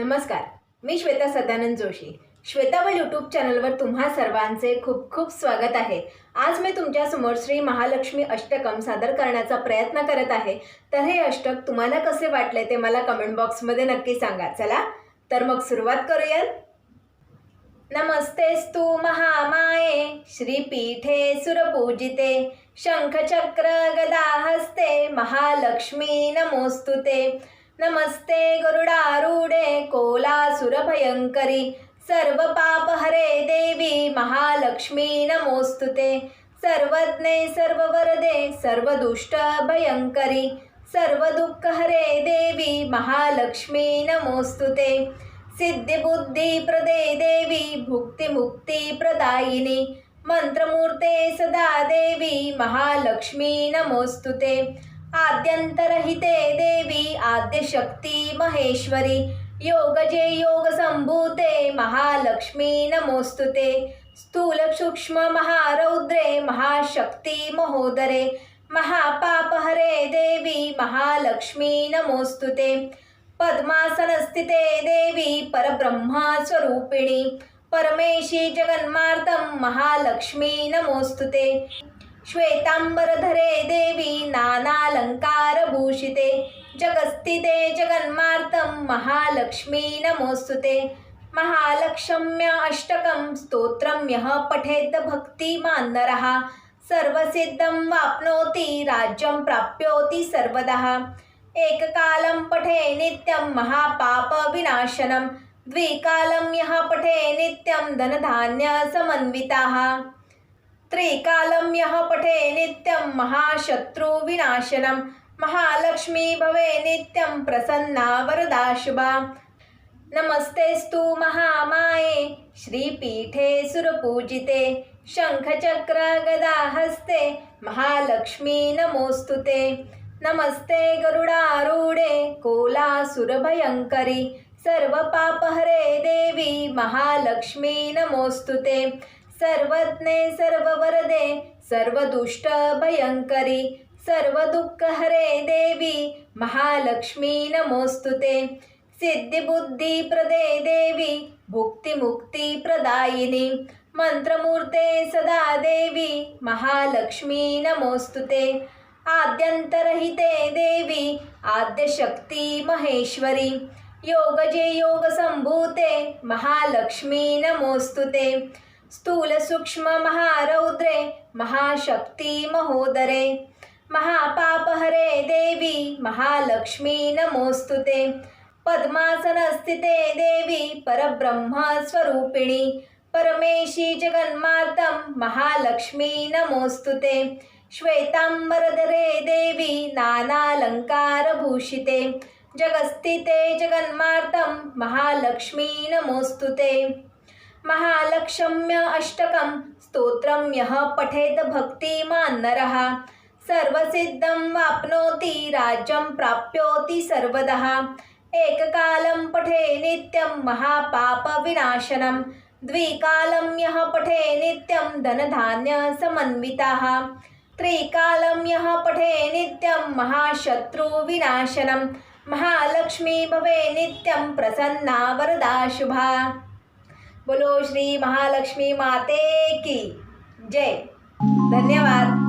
नमस्कार मी श्वेता सदानंद जोशी. श्वेतावळ यूट्यूब चॅनलवर तुम्हा सर्वांचे खूप खूप स्वागत आहे. आज मी तुमच्यासमोर श्री महालक्ष्मी अष्टकम सादर करण्याचा प्रयत्न करत आहे. तर हे अष्टक तुम्हाला कसे वाटले ते मला कमेंट बॉक्समध्ये नक्की सांगा. चला तर मग सुरुवात करूयात. नमस्तेस्तु महामाये श्रीपीठे सुरपूजिते शंखचक्र गदा हस्ते महालक्ष्मी नमोस्तुते. नमस्ते गरुडारूढे कोलासुरभयङ्करी सर्वपापहरे देवी महालक्ष्मी नमोस्तुते. सर्वज्ञे सर्ववरदे सर्वदुष्टभयङ्करी सर्वदुःखहरे देवी महालक्ष्मी नमोस्तुते. सिद्धिबुद्धिप्रदे देवी भुक्तिमुक्तिप्रदायिनी मंत्रमूर्ते सदा देवी महालक्ष्मी नमोस्तुते. आद्यन्तरहिते देवी आद्यशक्ती महेश्वरी। योगजे योगसम्भूते महालक्ष्मी नमोस्तुते। स्थूलसूक्ष्म महारौद्रे महाशक्ती महोदरे। महापापहरे देवी महालक्ष्मी नमोस्तुते। पद्मासनस्थिते देवी परब्रह्मस्वरूपिणी परमेशी जगन्मार्तं महालक्ष्मी नमोस्तुते। श्वेताम्बरधरे देवी नानालङ्कारभूषिते जगस्थिते जगन्मार्तं महालक्ष्मी नमोस्तुते। महालक्ष्म्य अष्टकं स्तोत्रं यः पठेद् भक्तिमान्नरः सर्वसिद्धं वाप्नोति राज्यं प्राप्नोति सर्वदः। एककालं पठे नित्यं महापापविनाशनं द्विकालं यः पठे नित्यं धनधान्यसमन्विताः। त्रिकालं यः पठे नित्यं महाशत्रुविनाशनं महालक्ष्मी भवे नित्यं प्रसन्ना वरदा शुभा नमस्तेस्तु महामाये श्रीपीठे सुरपूजिते शङ्खचक्रगदाहस्ते महालक्ष्मी नमोऽस्तु ते नमस्ते गरुडारूढे कोलासुरभयङ्करी सर्वपापहरे देवी महालक्ष्मी नमोऽस्तु ते सर्वज्ञे सर्ववरदे दुःख सर्वदुःखहरे देवी महालक्ष्मी नमोस्तुते सिद्धिबुद्धिप्रदे देवी भुक्तिमुक्तिप्रदायिनी मंत्रमूर्ते सदा देवी महालक्ष्मी नमोस्तुते आद्यंतरहिते आद्यन्तरहिते देवी आद्यशक्ती महेश्वरी योगजे योगसम्भूते महालक्ष्मी नमोस्तुते ते। महारौद्रे महाशक्ती महोदरे। महापापहरे देवी महालक्ष्मी नमोस्तुते पद्मासनस्थिते देवी परब्रह्मस्वरूपिणी परमेशी जगन्मार्तं महालक्ष्मी नमोस्तुते श्वेताम्बरधरे देवी नानालङ्कारभूषिते जगस्थिते जगन्मार्तं महालक्ष्मी नमोस्तुते महालक्ष्म्य अष्टकं स्तोत्रं यः पठेत् भक्तिमान् नरः सर्वसिद्धं वाप्नोति राज्यं प्राप्योति सर्वदः। एककालं पठे नित्यं महापापविनाशनं। द्विकालं यः पठे नित्यं धनधान्यसमन्विताः त्रिकालं यः पठे नित्यं महाशत्रुविनाशनं। महालक्ष्मी भवे नित्यं प्रसन्ना वरदा शुभा। बोलो श्री महालक्ष्मी माते की जय. धन्यवाद.